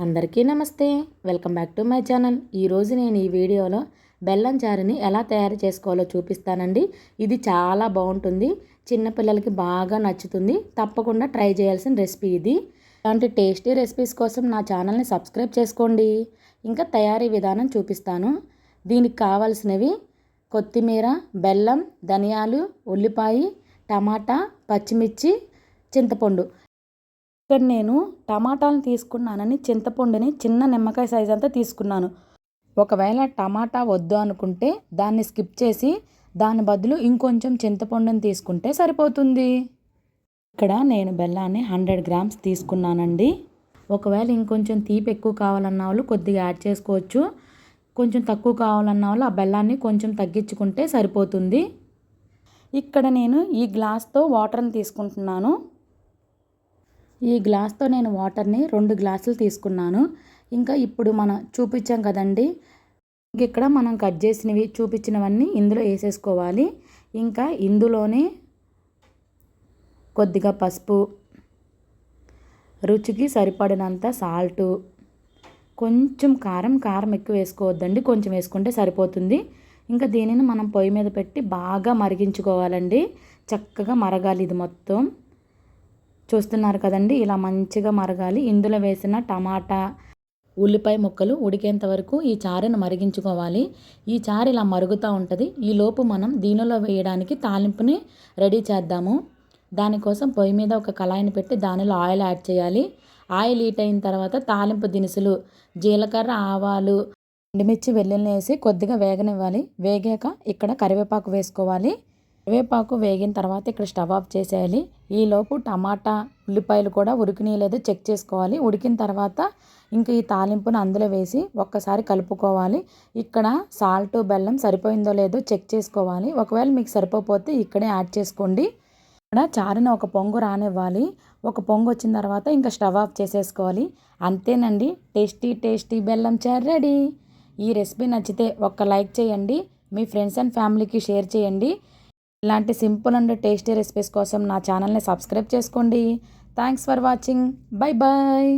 అందరికీ నమస్తే. Welcome back to my channel. ఈరోజు నేను ఈ వీడియోలో బెల్లం చారుని ఎలా తయారు చేసుకోవాలో చూపిస్తానండి. ఇది చాలా బాగుంటుంది. చిన్నపిల్లలకి బాగా నచ్చుతుంది. తప్పకుండా ట్రై చేయాల్సిన రెసిపీ ఇది. ఇలాంటి టేస్టీ రెసిపీస్ కోసం నా ఛానల్ని సబ్స్క్రైబ్ చేసుకోండి. ఇంకా తయారీ విధానం చూపిస్తాను. దీనికి కావాల్సినవి కొత్తిమీర బెల్లం ధనియాలు ఉల్లిపాయ టమాటా పచ్చిమిర్చి చింతపండు ఇక్కడ నేను టమాటాలను తీసుకున్నానని చింతపండుని చిన్న నిమ్మకాయ సైజ్ అంతా తీసుకున్నాను. ఒకవేళ టమాటా వద్దు అనుకుంటే దాన్ని స్కిప్ చేసి దాని బదులు ఇంకొంచెం చింతపండుని తీసుకుంటే సరిపోతుంది. ఇక్కడ నేను బెల్లాన్ని హండ్రెడ్ గ్రామ్స్ తీసుకున్నానండి. ఒకవేళ ఇంకొంచెం తీపి ఎక్కువ కావాలన్న వాళ్ళు కొద్దిగా యాడ్ చేసుకోవచ్చు. కొంచెం తక్కువ కావాలన్న వాళ్ళు ఆ బెల్లాన్ని కొంచెం తగ్గించుకుంటే సరిపోతుంది. ఇక్కడ నేను ఈ గ్లాస్తో వాటర్ని తీసుకుంటున్నాను. ఈ గ్లాస్తో నేను వాటర్ని రెండు గ్లాసులు తీసుకున్నాను. ఇంకా ఇప్పుడు మనం చూపించాం కదండి. ఇక్కడ మనం కట్ చేసినవి చూపించినవన్నీ ఇందులో వేసేసుకోవాలి. ఇంకా ఇందులోనే కొద్దిగా పసుపు రుచికి సరిపడినంత సాల్టు కొంచెం కారం కారం ఎక్కువ వేసుకోవద్దండి. కొంచెం వేసుకుంటే సరిపోతుంది. ఇంకా దీనిని మనం పొయ్యి మీద పెట్టి బాగా మరిగించుకోవాలండి. చక్కగా మరగాలి ఇది మొత్తం. చూస్తున్నారు కదండి. ఇలా మంచిగా మరగాలి. ఇందులో వేసిన టమాటా ఉల్లిపాయ ముక్కలు ఉడికేంత వరకు ఈ చారును మరిగించుకోవాలి. ఈ చారు ఇలా మరుగుతూ ఉంటుంది. ఈలోపు మనం దీనిలో వేయడానికి తాలింపుని రెడీ చేద్దాము. దానికోసం పొయ్యి మీద ఒక కళాయిని పెట్టి దానిలో ఆయిల్ యాడ్ చేయాలి. ఆయిల్ హీట్ అయిన తర్వాత తాలింపు దినుసులు జీలకర్ర ఆవాలు ఎండుమిర్చి వెల్లుల్లి వేసి కొద్దిగా వేగనివ్వాలి. వేగాక ఇక్కడ కరివేపాకు వేసుకోవాలి. కరివేపాకు వేగిన తర్వాత ఇక్కడ స్టవ్ ఆఫ్ చేసేయాలి. ఈలోపు టమాటా ఉల్లిపాయలు కూడా ఉడికినాయి లేదో చెక్ చేసుకోవాలి. ఉడికిన తర్వాత ఇంకా ఈ తాలింపును అందులో వేసి ఒక్కసారి కలుపుకోవాలి. ఇక్కడ సాల్ట్ బెల్లం సరిపోయిందో లేదో చెక్ చేసుకోవాలి. ఒకవేళ మీకు సరిపోతే ఇక్కడే యాడ్ చేసుకోండి. ఇక్కడ చారుని ఒక పొంగు రానివ్వాలి. ఒక పొంగు వచ్చిన తర్వాత ఇంకా స్టవ్ ఆఫ్ చేసేసుకోవాలి. అంతేనండి. టేస్టీ టేస్టీ బెల్లం చారు రెడీ. ఈ రెసిపీ నచ్చితే ఒక్క లైక్ చేయండి. మీ ఫ్రెండ్స్ అండ్ ఫ్యామిలీకి షేర్ చేయండి. ఇలాంటి సింపుల్ అండ్ టేస్టీ రెసిపీస్ కోసం నా ఛానల్ని సబ్స్క్రైబ్ చేసుకోండి. Thanks for watching. Bye bye